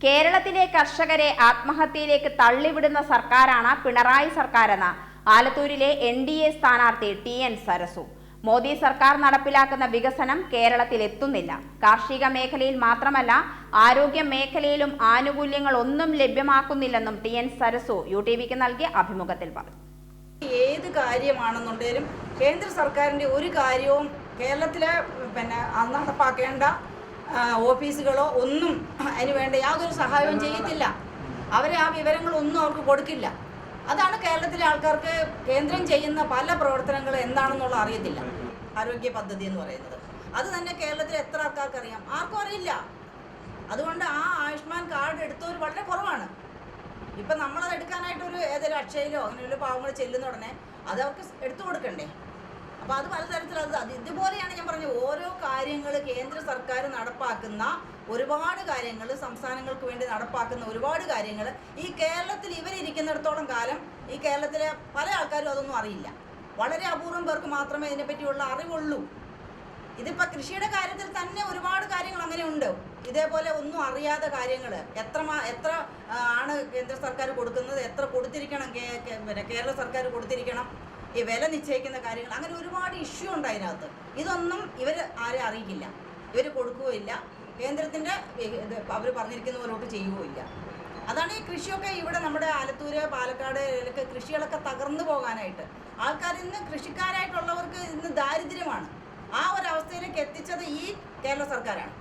കേരളത്തിലെ കർഷകരെ ആത്മഹത്യയിലേക്ക് തള്ളിവിടുന്ന സർക്കാരാണ് പിണറായി സർക്കാരെന്ന് ആലത്തൂരിലെ എൻ ഡി എ സ്ഥാനാർത്ഥി ടി എൻ സരസു. മോദി സർക്കാർ നടപ്പിലാക്കുന്ന വികസനം കേരളത്തിൽ എത്തുന്നില്ല കാർഷിക മേഖലയിൽ മാത്രമല്ല ആരോഗ്യ മേഖലയിലും ആനുകൂല്യങ്ങൾ ഒന്നും ലഭ്യമാക്കുന്നില്ലെന്നും T N Sarasu U T വിക്ക് നൽകിയ അഭിമുഖത്തിൽ പറഞ്ഞു. ഏത് കാര്യമാണെന്നുണ്ടെങ്കിലും കേന്ദ്ര സർക്കാരിന്റെ ഒരു കാര്യവും കേരളത്തിലെ പിന്നെ നടപ്പാക്കേണ്ട ഓഫീസുകളോ ഒന്നും അതിന് വേണ്ട യാതൊരു സഹായവും ചെയ്യത്തില്ല. അവരെ ആ വിവരങ്ങളൊന്നും അവർക്ക് കൊടുക്കില്ല. അതാണ് കേരളത്തിലെ ആൾക്കാർക്ക് കേന്ദ്രം ചെയ്യുന്ന പല പ്രവർത്തനങ്ങളും എന്താണെന്നുള്ള അറിയത്തില്ല. ആരോഗ്യ പദ്ധതി എന്ന് പറയുന്നത്. അത് തന്നെ കേരളത്തിൽ എത്ര ആൾക്കാർക്ക് അറിയാം ആർക്കും അറിയില്ല. അതുകൊണ്ട് ആ ആയുഷ്മാൻ കാർഡ് എടുത്തവർ വളരെ കുറവാണ്. ഇപ്പം നമ്മളത് എടുക്കാനായിട്ടൊരു ഏതൊരു അക്ഷയിലോ അങ്ങനെയുള്ള പാവങ്ങൾ ചെല്ലുന്ന ഉടനെ അത് അവർക്ക് എടുത്തു കൊടുക്കണ്ടേ? അപ്പോൾ അത് അത് ഇതുപോലെയാണ് കേന്ദ്ര സർക്കാർ നടപ്പാക്കുന്ന ഒരുപാട് കാര്യങ്ങൾ സംസ്ഥാനങ്ങൾക്ക് വേണ്ടി നടപ്പാക്കുന്ന ഒരുപാട് കാര്യങ്ങൾ ഈ കേരളത്തിൽ ഇവരിരിക്കുന്നിടത്തോളം കാലം ഈ കേരളത്തിലെ പല ആൾക്കാരും അതൊന്നും അറിയില്ല. വളരെ അപൂർവം പേർക്ക് മാത്രമേ ഇതിനെപ്പറ്റിയുള്ള അറിവുള്ളൂ. ഇതിപ്പോൾ കൃഷിയുടെ കാര്യത്തിൽ തന്നെ ഒരുപാട് കാര്യങ്ങൾ അങ്ങനെ ഉണ്ട്. ഇതേപോലെ ഒന്നും അറിയാത്ത കാര്യങ്ങൾ എത്ര എത്ര ആണ് കേന്ദ്ര സർക്കാർ കൊടുക്കുന്നത് എത്ര കൊടുത്തിരിക്കണം കേരള സർക്കാർ കൊടുത്തിരിക്കണം. ഈ വില നിശ്ചയിക്കുന്ന കാര്യങ്ങൾ അങ്ങനെ ഒരുപാട് ഇഷ്യൂ ഉണ്ട് അതിനകത്ത്. ഇതൊന്നും ഇവർ ആരെ അറിയിക്കില്ല. ഇവർ കൊടുക്കുകയില്ല കേന്ദ്രത്തിന്റെ അവർ പറഞ്ഞിരിക്കുന്ന പോലോട്ട് ചെയ്യുകയില്ല അതാണ് ഈ കൃഷിയൊക്കെ ഇവിടെ നമ്മുടെ ആലത്തൂര് പാലക്കാട് ഇതിലൊക്കെ കൃഷികളൊക്കെ തകർന്നു പോകാനായിട്ട്. ആൾക്കാർ ഇന്ന് കൃഷിക്കാരായിട്ടുള്ളവർക്ക് ഇന്ന് ദാരിദ്ര്യമാണ്. ആ ഒരു അവസ്ഥയിലേക്ക് എത്തിച്ചത് ഈ കേരള സർക്കാരാണ്.